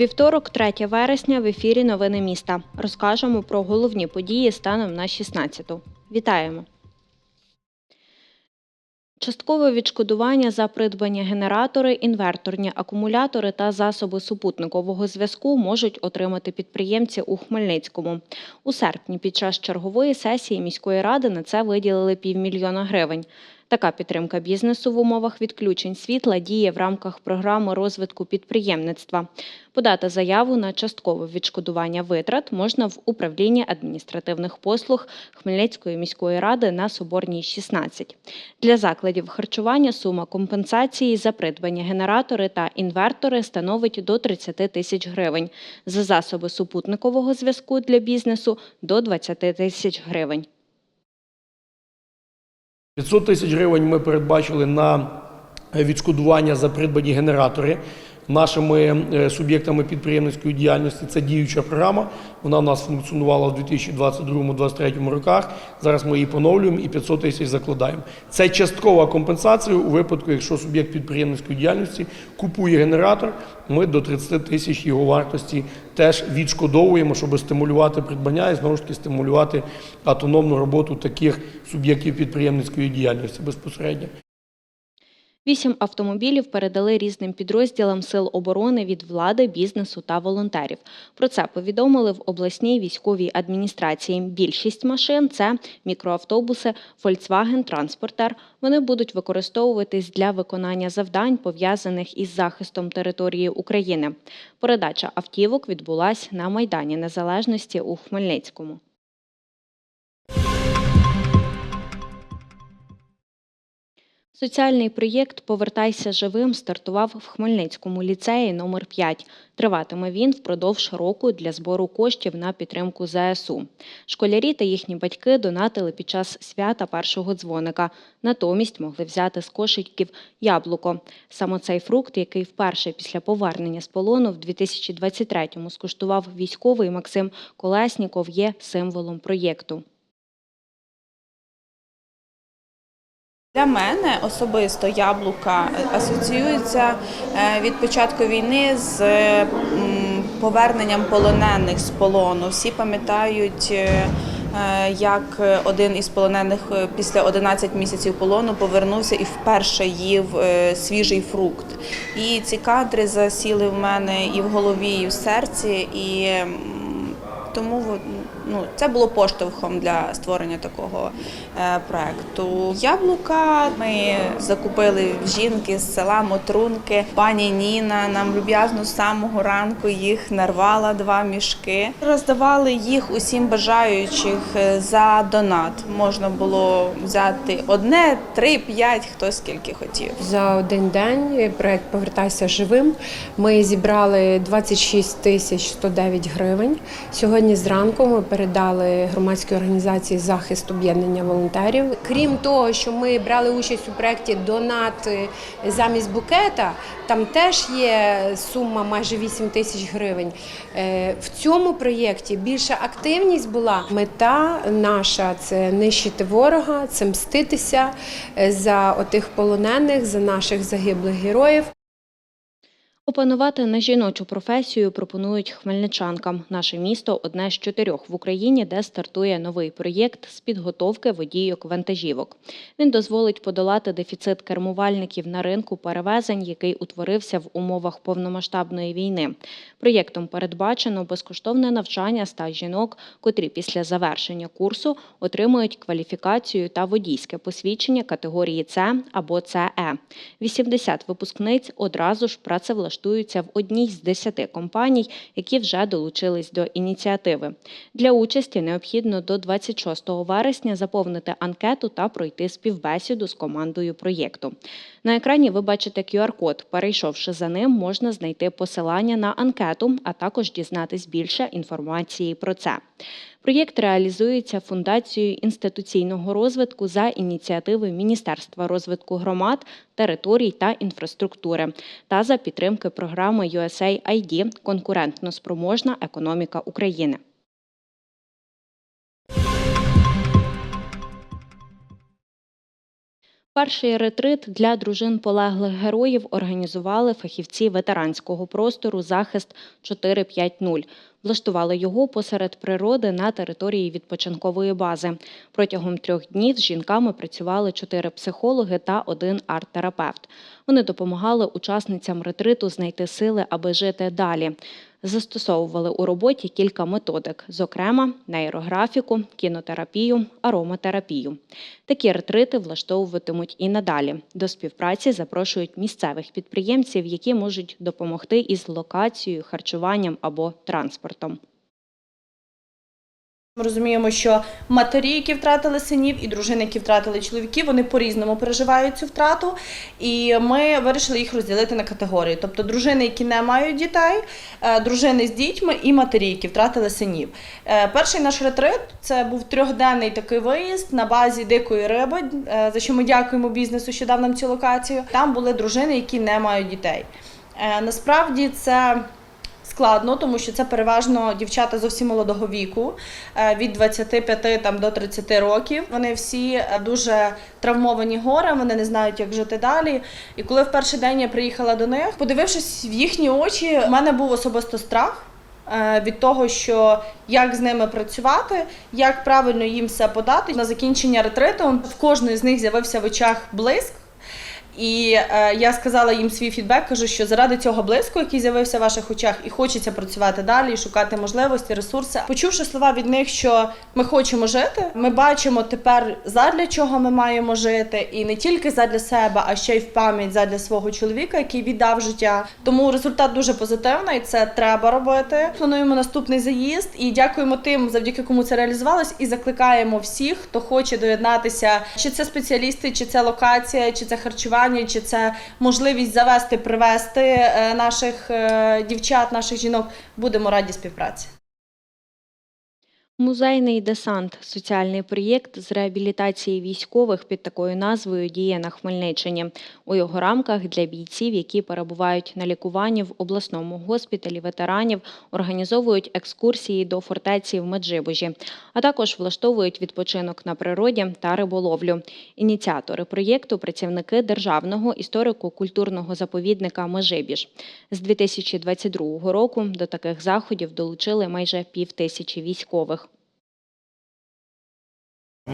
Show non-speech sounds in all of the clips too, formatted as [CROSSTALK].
Вівторок, 3 вересня, в ефірі Новини міста. Розкажемо про головні події станом на 16-ту. Вітаємо! Часткове відшкодування за придбані генератори, інверторні акумулятори та засоби супутникового зв'язку можуть отримати підприємці у Хмельницькому. У серпні під час чергової сесії міської ради на це виділили півмільйона гривень. Така підтримка бізнесу в умовах відключень світла діє в рамках програми розвитку підприємництва. Подати заяву на часткове відшкодування витрат можна в управлінні адміністративних послуг Хмельницької міської ради на Соборній 16. Для закладів харчування сума компенсації за придбані генератори та інвертори становить до 30 тисяч гривень, за засоби супутникового зв'язку для бізнесу до 20 тисяч гривень. 500 тисяч гривень ми передбачили на відшкодування за придбані генератори нашими е, суб'єктами підприємницької діяльності. Це діюча програма. Вона в нас функціонувала в 2022-2023 роках. Зараз ми її поновлюємо і 500 тисяч закладаємо. Це часткова компенсація у випадку, якщо суб'єкт підприємницької діяльності купує генератор, ми до 30 тисяч його вартості теж відшкодовуємо, щоб стимулювати придбання і знову ж таки стимулювати автономну роботу таких суб'єктів підприємницької діяльності безпосередньо. Вісім автомобілів передали різним підрозділам сил оборони від влади, бізнесу та волонтерів. Про це повідомили в обласній військовій адміністрації. Більшість машин це мікроавтобуси, Volkswagen Транспортер. Вони будуть використовуватись для виконання завдань, пов'язаних із захистом території України. Передача автівок відбулась на Майдані Незалежності у Хмельницькому. Соціальний проєкт Повертайся живим стартував в Хмельницькому ліцеї номер 5 Триватиме він впродовж року для збору коштів на підтримку ЗСУ. Школярі та їхні батьки донатили під час свята першого дзвоника. Натомість могли взяти з кошиків яблуко. Саме цей фрукт, який вперше після повернення з полону в 2023-му скуштував військовий Максим Колесніков, є символом проєкту. Для мене особисто яблука асоціюються е, від початку війни з поверненням полонених з полону. Всі пам'ятають, е, е, як один із полонених е, після 11 місяців полону повернувся і вперше їв е, свіжий фрукт. І ці кадри засіли в мене і в голові, і в серці. І тому ну, це було поштовхом для створення такого е, проекту. Яблука ми закупили в жінки з села Мотрунки. Пані Ніна нам люб'язно з самого ранку їх нарвала два мішки. Роздавали їх усім бажаючих е, за донат. Можна було взяти одне, три, п'ять, хто скільки хотів. За один день проект Повертайся живим. Ми зібрали 26 тисяч 109 гривень. Сьогодні зранку ми передали громадській організації захист об'єднання волонтерів. Крім того, що ми брали участь у проєкті Донат замість букета. Там теж є сума майже 8 тисяч гривень. Е, В цьому проєкті більша активність була. Мета наша це нищити ворога, це мститися е, за отих полонених, за наших загиблих героїв. Опанувати на жіночу професію пропонують хмельничанкам. Наше місто одне з чотирьох в Україні, де стартує новий проєкт з підготовки водійок вантажівок. Він дозволить подолати дефіцит кермувальників на ринку перевезень, який утворився в умовах повномасштабної війни. Проєктом передбачено безкоштовне навчання ста жінок, котрі після завершення курсу отримують кваліфікацію та водійське посвідчення категорії С або ЦЕ. 80 випускниць одразу ж працевлаштуються в одній з 10 компаній, які вже долучились до ініціативи. Для участі необхідно до 26 вересня заповнити анкету та пройти співбесіду з командою проєкту. На екрані ви бачите QR-код. Перейшовши за ним, можна знайти посилання на анкету, а також дізнатись більше інформації про це. Проєкт реалізується Фундацією інституційного розвитку за ініціативи Міністерства розвитку громад, територій та інфраструктури та за підтримки програми USAID Конкурентно спроможна економіка України. Перший ретрит для дружин полеглих героїв організували фахівці ветеранського простору Захист 450. Влаштували його посеред природи на території відпочинкової бази. Протягом трьох днів з жінками працювали чотири психологи та один арт-терапевт. Вони допомагали учасницям ретриту знайти сили, аби жити далі. Застосовували у роботі кілька методик, зокрема нейрографіку, кінотерапію, ароматерапію. Такі ретрити влаштовуватимуть і надалі. До співпраці запрошують місцевих підприємців, які можуть допомогти із локацією, харчуванням або транспортом. Ми розуміємо, що матері, які втратили синів, і дружини, які втратили чоловіків, вони по-різному переживають цю втрату. І ми вирішили їх розділити на категорії: тобто дружини, які не мають дітей, е, дружини з дітьми і матері, які втратили синів. Е, Перший наш ретрит це був трьохденний такий виїзд на базі дикої риби, е, за що ми дякуємо бізнесу, що дав нам цю локацію. Там були дружини, які не мають дітей. Насправді це складно, тому що це переважно дівчата зовсім молодого віку, е, від 25 там, до 30 років. Вони всі е, дуже травмовані горем, вони не знають, як жити далі. І коли в перший день я приїхала до них, подивившись в їхні очі, в мене був особисто страх. е, Від того, що як з ними працювати, як правильно їм все подати. На закінчення ретриту в кожної з них з'явився в очах блиск. І е, я сказала їм свій фідбек, кажу, що заради цього блиску, який з'явився в ваших очах, і хочеться працювати далі, і шукати можливості, ресурси. Почувши слова від них, що ми хочемо жити, ми бачимо тепер задля чого ми маємо жити, і не тільки задля себе, а ще й в пам'ять задля свого чоловіка, який віддав життя. Тому результат дуже позитивний. Це треба робити. Плануємо наступний заїзд і дякуємо тим, завдяки кому це реалізувалось, і закликаємо всіх, хто хоче доєднатися, чи це спеціалісти, чи це локація, чи це харчування, чи це можливість завести, привести е, наших е, дівчат, наших жінок. Будемо раді співпраці. Музейний десант соціальний проєкт з реабілітації військових під такою назвою діє на Хмельниччині. У його рамках для бійців, які перебувають на лікуванні в обласному госпіталі ветеранів, організовують екскурсії до фортеці в Меджибужі, а також влаштовують відпочинок на природі та риболовлю. Ініціатори проєкту працівники державного історико-культурного заповідника Межибіж. З 2022 року до таких заходів долучили майже пів тисячі військових.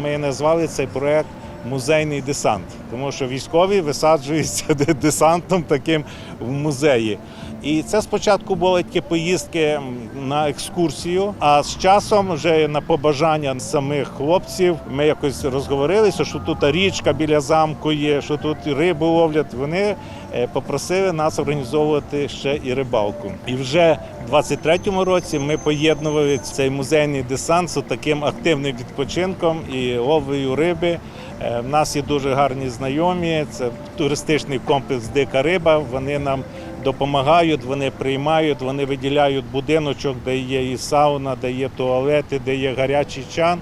Ми назвали цей проект Музейний десант, тому що військові висаджуються [LAUGHS] десантом таким в музеї. І це спочатку були такі поїздки на екскурсію, а з часом, вже на побажання самих хлопців, ми якось розговорилися, що тут річка біля замку є, що тут рибу ловлять. Вони е, попросили нас організовувати ще і рибалку. І вже в 23-му році ми поєднували цей музейний десант з таким активним відпочинком і ловлею риби. Е, В нас є дуже гарні знайомі. Це туристичний комплекс Дика риба. Вони нам допомагають, вони приймають, вони виділяють будиночок, де є і сауна, де є туалети, де є гарячий чан,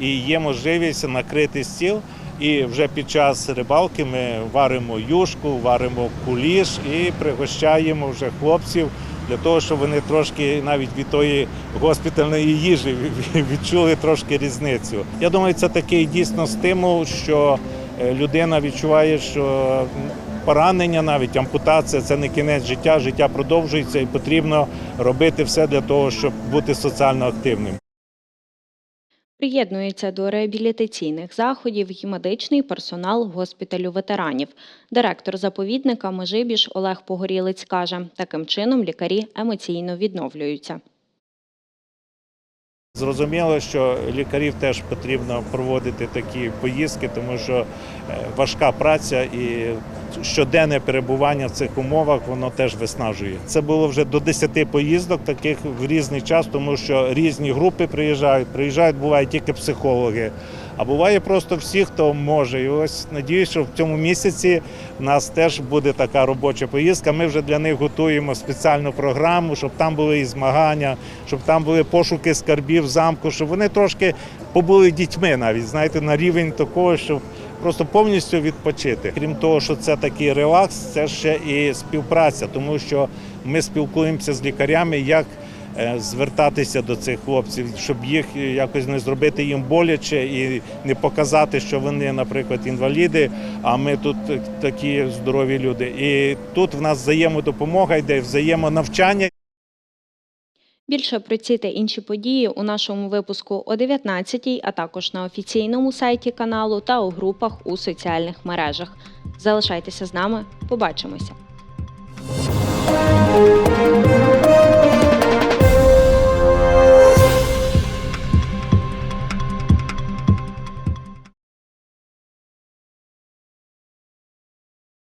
і є можливість накрити стіл. І вже під час рибалки ми варимо юшку, варимо куліш і пригощаємо вже хлопців для того, щоб вони трошки навіть від тої госпітальної їжі відчули трошки різницю. Я думаю, це такий дійсно стимул, що е, людина відчуває, що поранення, навіть ампутація це не кінець життя, життя продовжується і потрібно робити все для того, щоб бути соціально активним. Приєднується до реабілітаційних заходів і медичний персонал госпіталю ветеранів. Директор заповідника Межибіж Олег Погорілець каже, таким чином лікарі емоційно відновлюються. Зрозуміло, що лікарів теж потрібно проводити такі поїздки, тому що е, важка праця і щоденне перебування в цих умовах воно теж виснажує. Це було вже до 10 поїздок таких в різний час, тому що різні групи приїжджають. Приїжджають, бувають тільки психологи, а буває просто всі, хто може. І ось надіюсь, що в цьому місяці в нас теж буде така робоча поїздка. Ми вже для них готуємо спеціальну програму, щоб там були і змагання, щоб там були пошуки скарбів замку, щоб вони трошки побули дітьми навіть, знаєте, на рівень такого, щоб просто повністю відпочити. Крім того, що це такий релакс, це ще і співпраця, тому що ми спілкуємося з лікарями, як звертатися до цих хлопців, щоб їх е, якось не зробити їм боляче і не показати, що вони, наприклад, інваліди, а ми тут е, такі здорові люди. І тут в нас взаємодопомога йде, взаємонавчання. Більше про ці та інші події у нашому випуску о 19-й, а також на офіційному сайті каналу та у групах у соціальних мережах. Залишайтеся з нами, побачимося.